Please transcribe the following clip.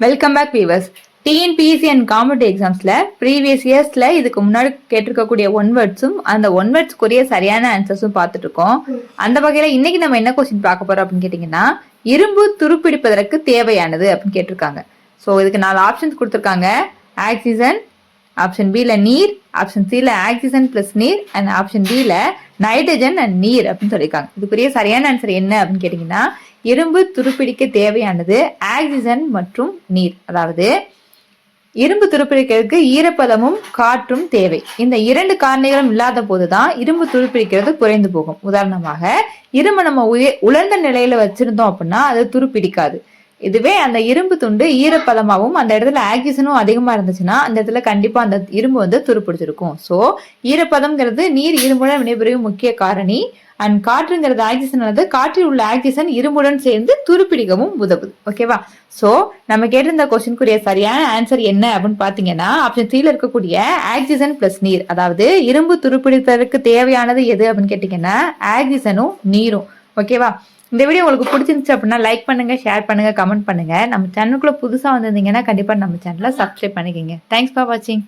Welcome back viewers TNPSC and competitive எக்ஸாம்ஸ்ல previous இயர்ஸ்ல இதுக்கு முன்னாடி கேட்டிருக்கக்கூடிய ஒன் வேர்ட்ஸும் அந்த ஒன் வேர்ட்ஸ்க்குரிய சரியான ஆன்சர்ஸும் பார்த்துட்டு இருக்கோம் அந்த வகையில இன்னைக்கு நம்ம என்ன கொஸ்டின் பார்க்க போறோம் அப்படின்னு கேட்டிங்கன்னா இரும்பு துருப்பிடிப்பதற்கு தேவையானது அப்படின்னு கேட்டிருக்காங்க. ஸோ இதுக்கு நாலு ஆப்ஷன்ஸ் கொடுத்துருக்காங்க. ஆக்சிஜன் ஆப்ஷன் பில நீர் ஆப்ஷன் சில ஆக்சிஜன் பிளஸ் நீர் அண்ட் ஆப்ஷன் டில நைட்ரஜன் அண்ட் நீர் அப்படின்னு சொல்லியிருக்காங்க. இதுக்குரிய சரியான ஆன்சர் என்ன அப்படின்னு கேட்டிங்கன்னா இரும்பு துருப்பிடிக்க தேவையானது ஆக்சிஜன் மற்றும் நீர். அதாவது இரும்பு துருப்பிடிக்கிறதுக்கு ஈரப்பதமும் காற்றும் தேவை. இந்த இரண்டு காரணிகளும் இல்லாத போதுதான் இரும்பு துருப்பிடிக்கிறது குறைந்து போகும். உதாரணமாக இரும்பு நம்ம உயர் உலர்ந்த நிலையில வச்சிருந்தோம் அப்படின்னா அது துருப்பிடிக்காது. இதுவே அந்த இரும்பு துண்டு ஈரப்பதமாகவும் அந்த இடத்துல ஆக்சிஜனும் அதிகமா இருந்துச்சுன்னா அந்த இடத்துல கண்டிப்பா அந்த இரும்பு வந்து துருப்பிடிச்சிருக்கும். ஸோ ஈரப்பதம்ங்கிறது நீர் இரும்புடன் வினைபுரியும் முக்கிய காரணி. அண்ட் காற்றுங்கிறது ஆக்சிஜன் ஆனது காற்றில் உள்ள ஆக்சிஜன் இரும்புடன் சேர்ந்து துருப்பிடிக்கவும் உதவுது. ஓகேவா ஸோ நம்ம கேட்டிருந்த கொஸ்டினுக்குரிய சரியான ஆன்சர் என்ன அப்படின்னு பார்த்தீங்கன்னா ஆப்ஷன் த்ரீல இருக்கக்கூடிய ஆக்சிஜன் பிளஸ் நீர். அதாவது இரும்பு துருப்பிடிப்பதற்கு தேவையானது எது அப்படின்னு கேட்டிங்கன்னா ஆக்சிஜனும் நீரும். ஓகேவா இந்த வீடியோ உங்களுக்கு பிடிச்சிருந்துச்சு அப்படின்னா லைக் பண்ணுங்க ஷேர் பண்ணுங்க கமெண்ட் பண்ணுங்க. நம்ம சேனலுக்குள்ள புதுசாக வந்திருந்தீங்கன்னா கண்டிப்பாக நம்ம சேனலை சப்ஸ்கிரைப் பண்ணிக்கோங்க. தேங்க்ஸ் ஃபார் வாட்சிங்